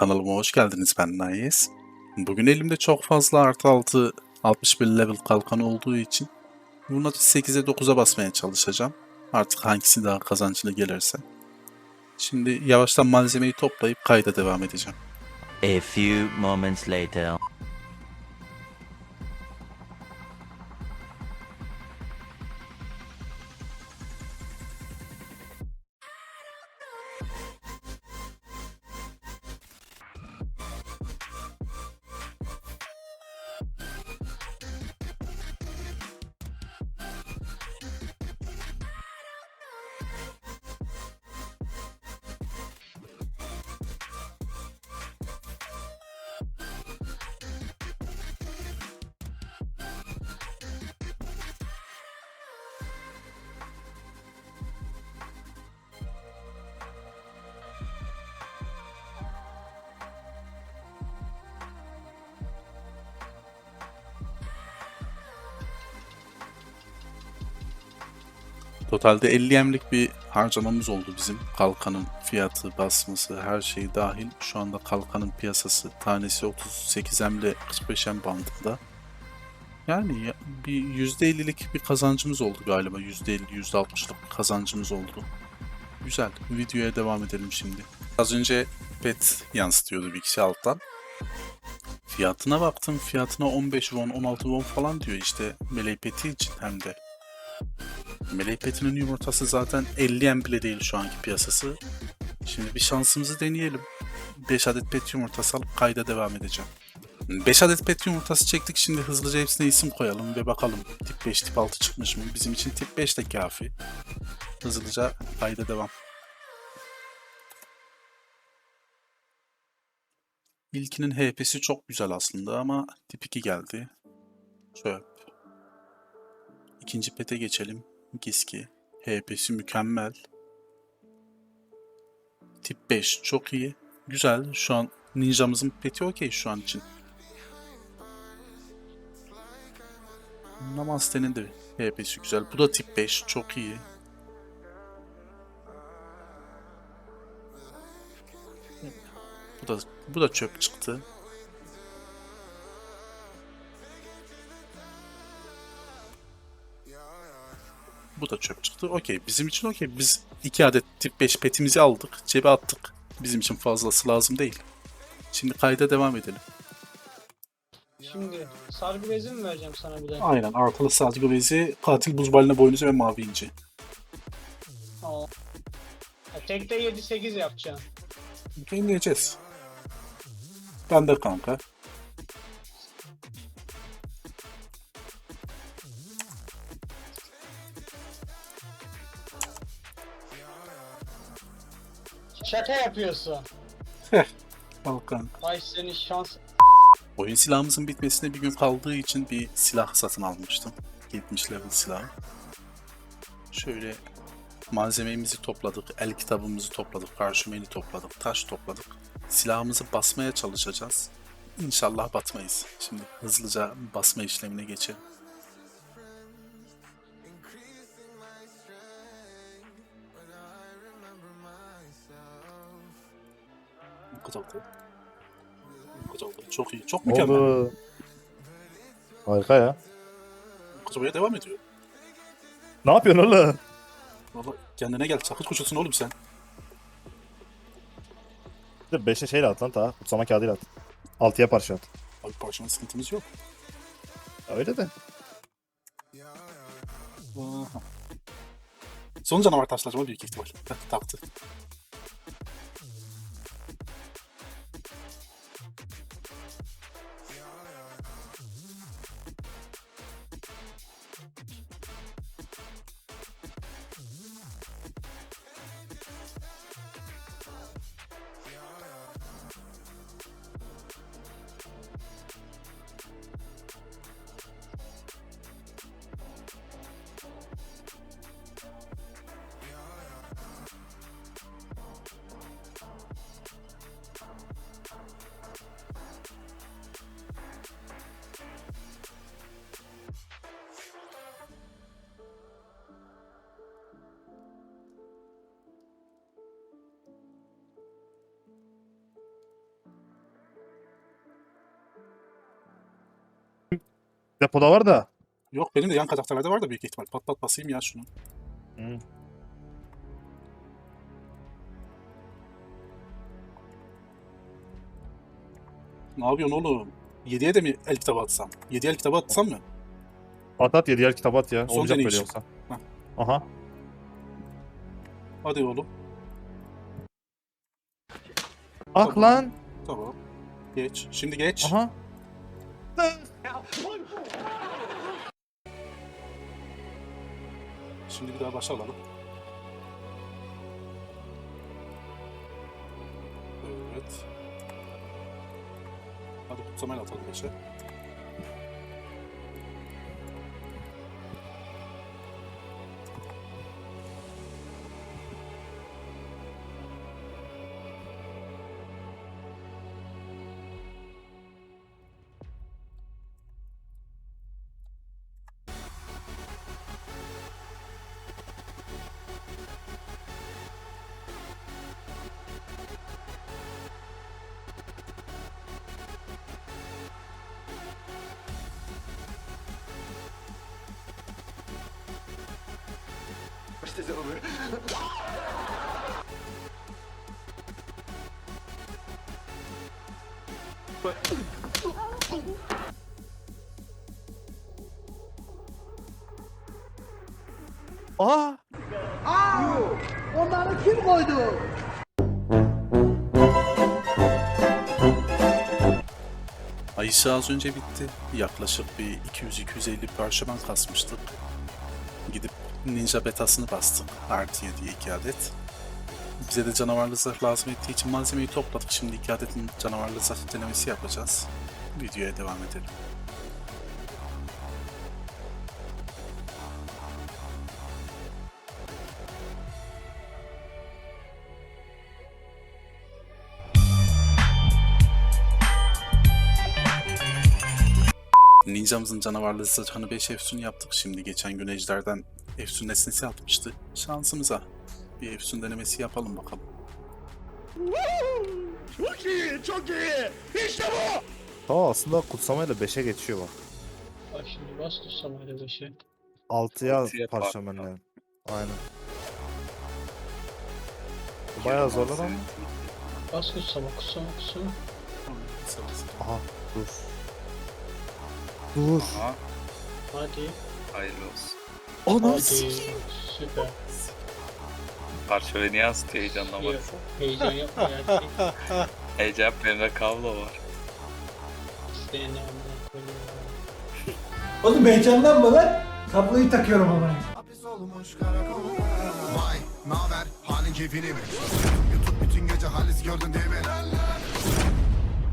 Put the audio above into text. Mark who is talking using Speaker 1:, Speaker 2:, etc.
Speaker 1: Kanalıma hoş geldiniz ben Nayes. Bugün elimde çok fazla artı 6 61 level kalkanı olduğu için bunu 8'e 9'a basmaya çalışacağım. Artık hangisi daha kazançlı gelirse. Şimdi yavaştan malzemeyi toplayıp kayda devam edeceğim.
Speaker 2: A few moments later.
Speaker 1: Totalde 50 emlik bir harcamamız oldu bizim. Kalkanın fiyatı, basması, her şey dahil. Şu anda kalkanın piyasası tanesi 38 emle 45 em bandında. Yani ya- bir %50'lik bir kazancımız oldu galiba. %50, %60'lık bir kazancımız oldu. Güzel. Videoya devam edelim şimdi. Az önce pet yansıtıyordu bir kişi alttan. Fiyatına baktım. Fiyatına 15 won, 16 won falan diyor işte meleği peti için hem de. Melek Peti'nin yumurtası zaten 50 yen bile değil şu anki piyasası. Şimdi bir şansımızı deneyelim. 5 adet pet yumurtası alıp kayda devam edeceğim. 5 adet pet yumurtası çektik. Şimdi hızlıca hepsine isim koyalım ve bakalım tip 5 tip 6 çıkmış mı? Bizim için tip 5 de kafi. Hızlıca kayda devam. İlkinin HP'si çok güzel aslında ama tip 2 geldi. Çöp. İkinci pete geçelim. Giski. HP'si mükemmel. Tip 5 çok iyi. Güzel. Şu an ninjamızın peti okey şu an için. Namaste'nin de HP'si güzel. Bu da tip 5 çok iyi. Bu da bu da çöp çıktı. Bu da çöp çıktı. Okey. Bizim için okey. Biz iki adet tip 5 petimizi aldık. Cebe attık. Bizim için fazlası lazım değil. Şimdi kayda devam edelim.
Speaker 3: Şimdi sargı bezi mi vereceğim sana bir de?
Speaker 1: Aynen. Artılı sargı bezi, katil buz balina boynuzu ve mavi inci.
Speaker 3: Aa. Ya tekte 7-8 yapacağım.
Speaker 1: Deneyeceğiz. Ben de kanka.
Speaker 3: Şaka yapıyorsun.
Speaker 1: Al kanka.
Speaker 3: Ay senin şans.
Speaker 1: Oyun silahımızın bitmesine bir gün kaldığı için bir silah satın almıştım. 70 level silah. Şöyle malzememizi topladık, el kitabımızı topladık, parşömeni topladık, taş topladık. Silahımızı basmaya çalışacağız. İnşallah batmayız. Şimdi hızlıca basma işlemine geçelim. Çok iyi. Çok mükemmel.
Speaker 4: Oldu. Harika ya.
Speaker 1: Kuzeye devam ediyor.
Speaker 4: Ne yapıyorsun oğlum?
Speaker 1: Valla kendine gel. Çakır kuşusun oğlum sen.
Speaker 4: Bir de 5'e şeyle at lan ta. Kutsama kağıdıyla at. 6'ya parça at.
Speaker 1: Abi parçanın sıkıntımız yok.
Speaker 4: Ya öyle de.
Speaker 1: Aha. Son canavar taşlaşma büyük ihtimal. Taktı.
Speaker 4: Depoda var da.
Speaker 1: Yok benim de yan karakterlerde var da büyük ihtimal. Pat pat basayım ya şunu.
Speaker 4: Hı.
Speaker 1: Ne yapıyorsun oğlum? 7'ye de mi el kitabı atsam? 7'ye el kitabı atsam mı?
Speaker 4: At at 7 yer kitap at ya.
Speaker 1: Son
Speaker 4: Olacak böyle
Speaker 1: deneyişim.
Speaker 4: yoksa.
Speaker 1: Heh.
Speaker 4: Aha.
Speaker 1: Hadi oğlum.
Speaker 4: Ah
Speaker 1: Tamam.
Speaker 4: lan.
Speaker 1: Tamam. Geç. Şimdi geç.
Speaker 4: Aha.
Speaker 1: Şimdi bir daha başa alalım. Evet. Hadi kutsamayla atalım beşe.
Speaker 4: Aa.
Speaker 1: Ayşe az önce bitti. Yaklaşık bir 200-250 parşömen kasmıştık. Gidip ninja betasını bastık. Artı 7 2 adet. Bize de canavarlı zırh lazım ettiği için malzemeyi topladık. Şimdi 2 adetin canavarlı zırh denemesi yapacağız. Videoya devam edelim. Ninjamızın canavarlı zırhını 5 efsun yaptık. Şimdi geçen gün ejderden efsun nesnesi atmıştı. Şansımıza bir efsun denemesi yapalım bakalım.
Speaker 4: Tamam aslında kutsamayla 5'e geçiyor bak.
Speaker 3: Bak şimdi bas tutsamayla 5'e.
Speaker 4: 6'ya
Speaker 5: Altıya
Speaker 4: parşömenle. Aynen. Bu Bayağı zorlar ama.
Speaker 3: Bas kutsama kutsama kutsama.
Speaker 4: Aha dur. Dur.
Speaker 5: Aha,
Speaker 3: Hadi.
Speaker 5: hayırlı olsun.
Speaker 4: Ana
Speaker 3: Hadi. Süper.
Speaker 5: Parçayı niye yansıtıyor heyecanla
Speaker 3: Yok,
Speaker 5: bak.
Speaker 3: Heyecan yapma ya.
Speaker 5: Heyecan benim kablo var.
Speaker 3: İsteyen ne amına koyayım.
Speaker 6: Oğlum heyecanlanma lan. Kabloyu takıyorum ama.
Speaker 7: Hapis olmuş karakol Vay naber halin keyfini mi? YouTube bütün gece halis gördün değil mi?